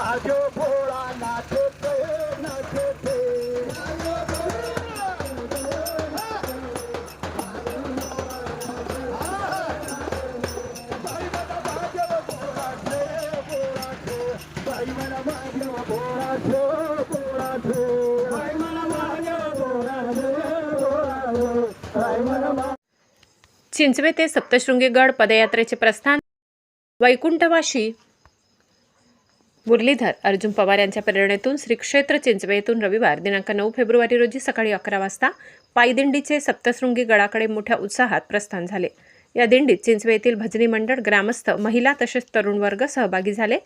आजो भोळा चिंचवे ते सप्तशृंगी गड पदयात्रेचे प्रस्थान वैकुंठवाशी मुरलीधर अर्जुन पवार यांच्या प्रेरणेतून श्री क्षेत्र चिंचवे येथून रविवार दिनांक नऊ फेब्रुवारी रोजी सकाळी अकरा वाजता पायदिंडीचे सप्तशृंगी गडाकडे मोठ्या उत्साहात प्रस्थान झाले. या दिंडीत चिंचवे येथील भजनी मंडळ ग्रामस्थ महिला तसेच तरुण वर्ग सहभागी झाले.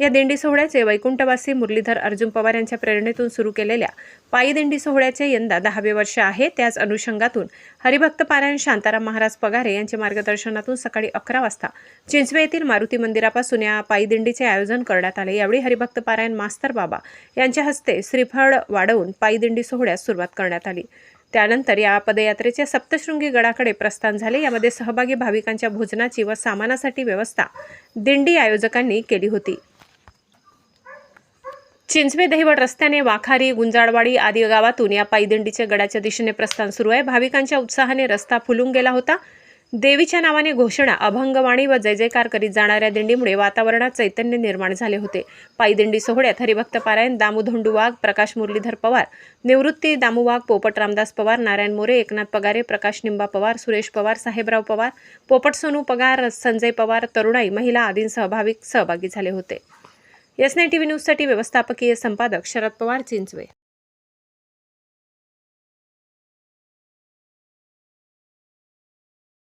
या दिंडी सोहळ्याचे वैकुंठवासी मुरलीधर अर्जुन पवार यांच्या प्रेरणेतून सुरू केलेल्या पायी दिंडी सोहळ्याचे यंदा दहावे वर्ष आहे. त्याच अनुषंगातून हरिभक्त पारायण शांताराम महाराज पगारे यांच्या मार्गदर्शनातून सकाळी अकरा वाजता चिंचवे येथील मारुती मंदिरापासून या पायी दिंडीचे आयोजन करण्यात आले. यावेळी हरिभक्त पारायण मास्तर बाबा यांच्या हस्ते श्रीफळ वाढवून पायी दिंडी सोहळ्यास सुरुवात करण्यात आली. त्यानंतर या पदयात्रेच्या सप्तशृंगी गडाकडे प्रस्थान झाले. यामध्ये सहभागी भाविकांच्या भोजनाची व सामानासाठी व्यवस्था दिंडी आयोजकांनी केली होती. चिंचवे दहिवड रस्त्याने वाखारी गुंजाळवाडी आदी गावातून या पायदिंडीचे गडाच्या दिशेने प्रस्थान सुरू आहे. भाविकांच्या उत्साहाने रस्ता फुलून गेला होता. देवीच्या नावाने घोषणा अभंगवाणी व जय जयकार करीत जाणाऱ्या दिंडीमुळे वातावरणात चैतन्य निर्माण झाले होते. पायदिंडी सोहळ्यात हरिभक्त पारायण दामू धोंडू वाघ प्रकाश मुरलीधर पवार निवृत्ती दामू वाघ पोपट रामदास पवार नारायण मोरे एकनाथ पगारे प्रकाश निंबा पवार सुरेश पवार साहेबराव पवार पोपट सोनू पगार संजय पवार तरुणाई महिला आदींसह भाविक सहभागी झाले होते. एस नाईन टी व्ही न्यूजसाठी व्यवस्थापकीय संपादक शरद पवार चिंचवे.